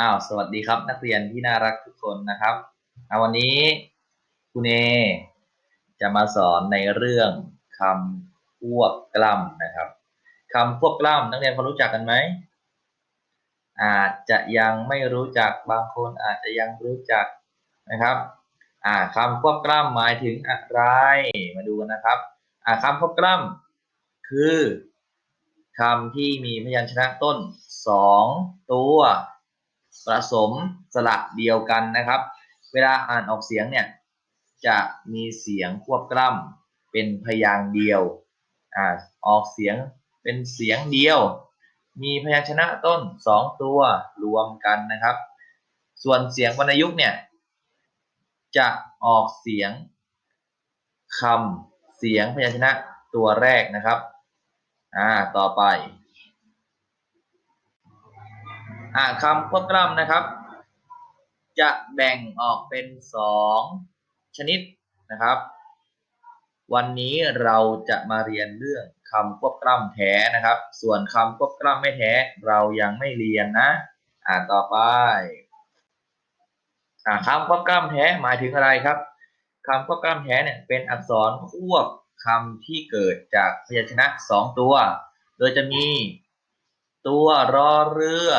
อ้าวสวัสดีครับ นักเรียนที่น่ารักทุกคนนะครับเอาวันนี้คุณเอจะมาสอนในเรื่องคำควบกล้ำนะครับคำควบกล้ำนักเรียนพอรู้จักกันไหมอาจจะยังไม่รู้จักบางคนอาจจะยังรู้จักนะครับอ่าคำควบกล้ำหมายถึงอะไรมาดูกันนะครับอ่าคำควบกล้ำคือคำที่มีพยัญชนะต้นสองตัว ผสมสระเดียวกันนะครับ เวลาอ่านออกเสียงเนี่ยจะมีเสียงควบกล้ำเป็นพยางค์เดียวอ่าออกเสียงเป็นเสียงเดียว มีพยัญชนะต้นสองตัวรวมกันนะครับ ส่วนเสียงวรรณยุกต์เนี่ยจะออกเสียงคำเสียงพยัญชนะตัวแรกนะครับอ่าต่อไป อ่าคำควบกล้ำนะครับ จะแบ่งออกเป็นสองชนิดนะครับ วันนี้เราจะมาเรียนเรื่องคำควบกล้ำแท้นะครับ ส่วนคำควบกล้ำไม่แท้เรายังไม่เรียนนะ อ่าต่อไปอ่าคำควบกล้ำแท้หมายถึงอะไรครับคำควบกล้ำแท้เนี่ยเป็นอักษรควบคำที่เกิดจากพยัญชนะสองตัว โดยจะมีตัวรอเรือ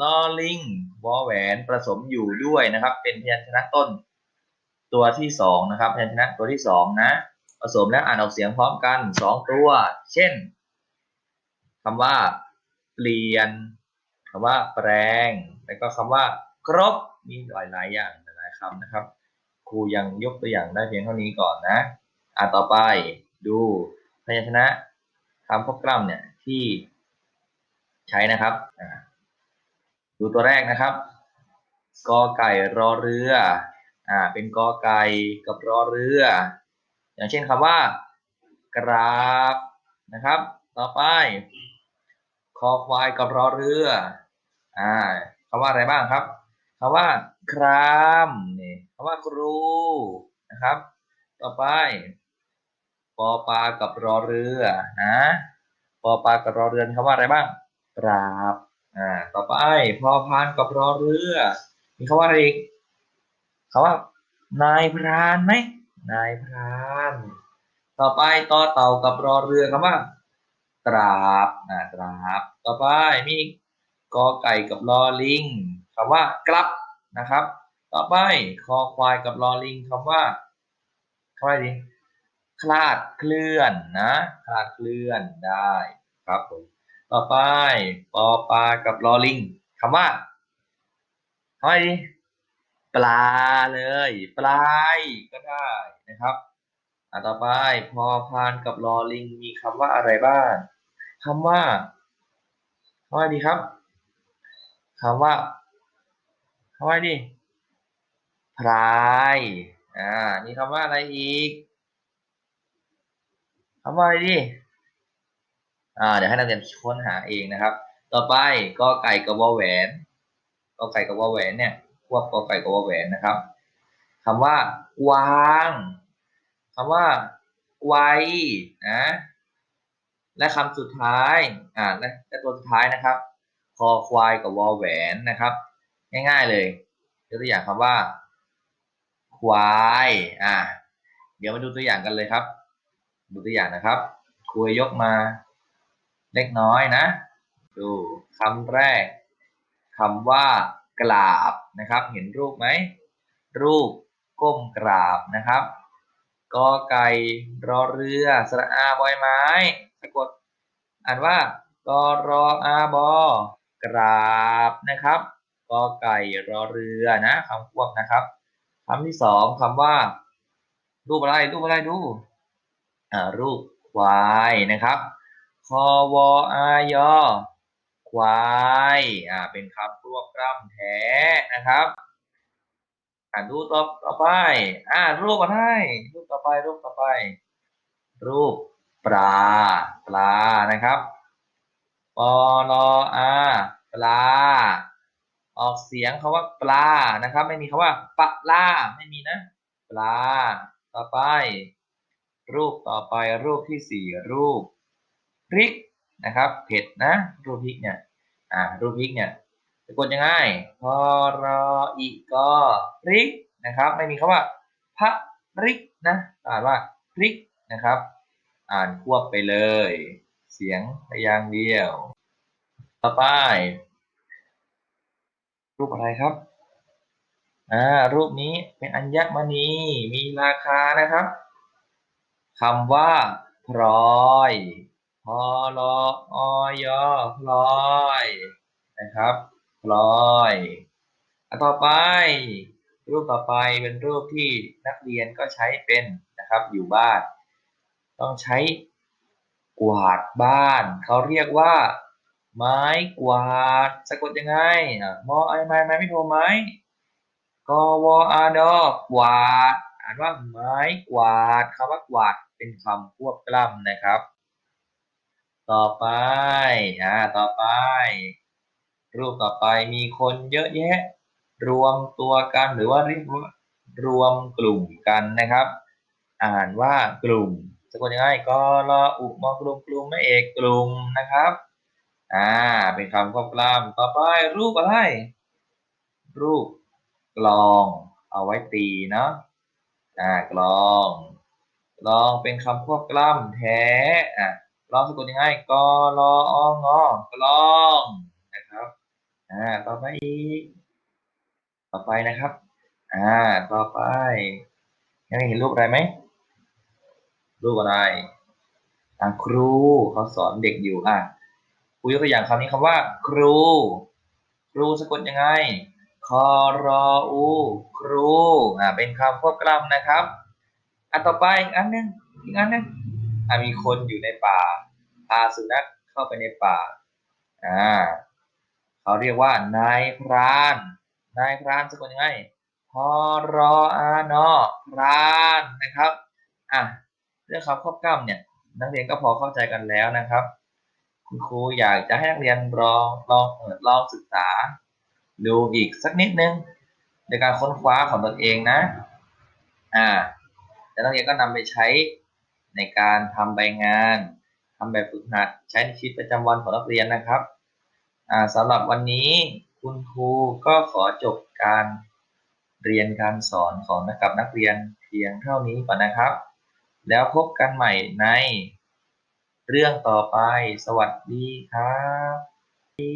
ลอลิงวอแหวนผสมอยู่ด้วยนะครับ เป็นพยัญชนะต้น ตัวที่สองนะครับ พยัญชนะตัวที่สองนะ ผสมแล้วอ่านออกเสียงพร้อมกันสองตัว เช่นคำว่า เปลี่ยนคำว่าแปลง แล้วก็คำว่า ครบมีหลายๆอย่างหลายคำนะครับ ครูยังยกตัวอย่างได้เพียงเท่านี้ก่อนนะอ่าต่อไปดูพยัญชนะคำพบกล้ำเนี่ยที่ใช้นะครับอ่า ดูตัวแรกนะครับ กอไก่รอเรือ อ่า เป็นกอไก่กับรอเรือ อย่างเช่นคำว่า กราบนะครับ ต่อไป คอควายกับรอเรือ อ่าคำว่าอะไรบ้างครับคำว่า ครามนี่คำว่าครูนะครับ ต่อไปปอปลากับรอเรือนะปอปลากับรอเรือมีคำว่าอะไรบ้างปราบ อ่า ต่อไปพอพานกับรอเรือ มีคำว่าอะไรอีกคำว่านายพรานไหมนายพราน ต่อไปต่อเต่ากับรอเรือคำว่า ตราบอ่าตราบ ต่อไปมีกอไก่กับลอลิงคำว่ากลับนะครับ ต่อไปคอควายกับลอลิงคำว่าคำว่าอะไรดีคลาดเคลื่อนนะ คลาดเคลื่อนได้ครับผม ต่อไปปอปลากับลอลิงคำว่าคำว่าไรดีปลาเลย ปลายก็ได้นะครับอ่าต่อไปพอพานกับลอลิง มีคำว่าอะไรบ้างคำว่าคำว่าดีครับคำว่าคำว่าดีพรายอ่ามีคำว่าอะไรอีกคำว่าอะไรดี เดี๋ยวให้นักเรียนค้นหาเองนะครับ ต่อไปกอไก่กับวอแหวนกอไก่กับวอแหวนเนี่ยควบกอไก่กับวอแหวนนะครับคำว่าวางคำว่าไวนะและคำสุดท้ายอ่าและและตัวสุดท้ายนะครับคอควายกับวอแหวนนะครับ ง่ายๆเลยยกตัวอย่างคำว่า ควายอ่าเดี๋ยวมาดูตัวอย่างกันเลยครับ ดูตัวอย่างนะครับครูยกมา เล็กน้อยนะ ดูคำแรกคำว่ากราบนะครับ เห็นรูปไหม รูปก้มกราบนะครับกอไก่รอเรือสระอาบอยไม้สะกดอ่านว่ากอรออาบอกราบนะครับกอไก่รอเรือนะคำควบนะครับคำที่สองคำว่า รูปอะไรรูปอะไรดูอ่ารูปควายนะครับ คอวออายอควายอ่าเป็นคำควบกล้ำแท้นะครับอ่าดูต่อต่อไป อ่า รูปอะไรรูปต่อไป รูปต่อไป รูปปลาปลานะครับปอลออาปลา ออกเสียงคาว่าปลานะครับ ไม่มีคาว่าปะลาไม่มีนะปลา ต่อไป รูปต่อไปรูปที่สี่รูป พริกนะครับ เผ็ดนะ รูปพริกเนี่ย อ่า รูปพริกเนี่ยสะกดยังไงพอรออีกอริกนะครับ ไม่มีคำว่าพระริกนะอ่านว่าพริกนะครับ อ่านควบไปเลย เสียงพยางค์เดียว ต่อไป รูปอะไรครับอ่ารูปนี้เป็นอัญมณีมีราคานะครับคำว่าพลอย อลออยอลอยนะครับลอยอันต่อไป รูปต่อไปเป็นรูปที่นักเรียนก็ใช้เป็นนะครับอยู่บ้าน ต้องใช้กวาดบ้าน เขาเรียกว่า ไม้กวาดสะกดยังไงอะมอไอไม้ไม้ไม่โทรไม้กวอาดอกวาด อ่านว่าไม้กวาดคำว่ากวาดเป็นคำควบกล้ำนะครับ ต่อไป อ่า ต่อไป รูปต่อไปมีคนเยอะแยะ รวมตัวกันหรือว่าเรียกว่ารวมกลุ่มกันนะครับ อ่านว่ากลุ่มสะกดยังไงก็รออุมอกลุ่มกลุ่มไม่เอกกลุ่มนะครับ อ่า เป็นคำควบกล้ำต่อไปรูปอะไร รูปกลอง เอาไว้ตีเนาะ อ่ากลอง กลองเป็นคำควบกล้ำแท้ อะ ลองสะกดยังไงกอรอองอกลองนะครับอ่าต่อไปอีกต่อไปนะครับ อ่า ต่อไปยังเห็นรูปอะไรไหมรูปอะไรอ่าครูเขาสอนเด็กอยู่อะครูยกตัวอย่างคำนี้คำว่า ครู ครูสะกดยังไงคอรออูครูอ่าเป็นคำควบกล้ำนะครับ อันต่อไปอีกอันหนึงอีกอันหนึง อ่ามีคนอยู่ในป่า พาสุนัขเข้าไปในป่า อ่า เขาเรียกว่านายพราน นายพรานสะกดยังไงพอรออานอพรานนะครับ อะ เรื่องคำควบกล้ำเนี่ย นักเรียนก็พอเข้าใจกันแล้วนะครับ คุณครูอยากจะให้นักเรียนลองลองเออลองศึกษาดูอีกสักนิดนึงในการค้นคว้าของตนเองนะ อ่าแล้วนักเรียนก็นำไปใช้ ในการทำใบงานทำแบบฝึกหัดใช้ในชีวิตประจำวันของนักเรียนนะครับอ่าสำหรับวันนี้คุณครูก็ขอจบการเรียนการสอนของนักกับนักเรียนเพียงเท่านี้ก่อนนะครับ แล้วพบกันใหม่ในเรื่องต่อไปสวัสดีครับ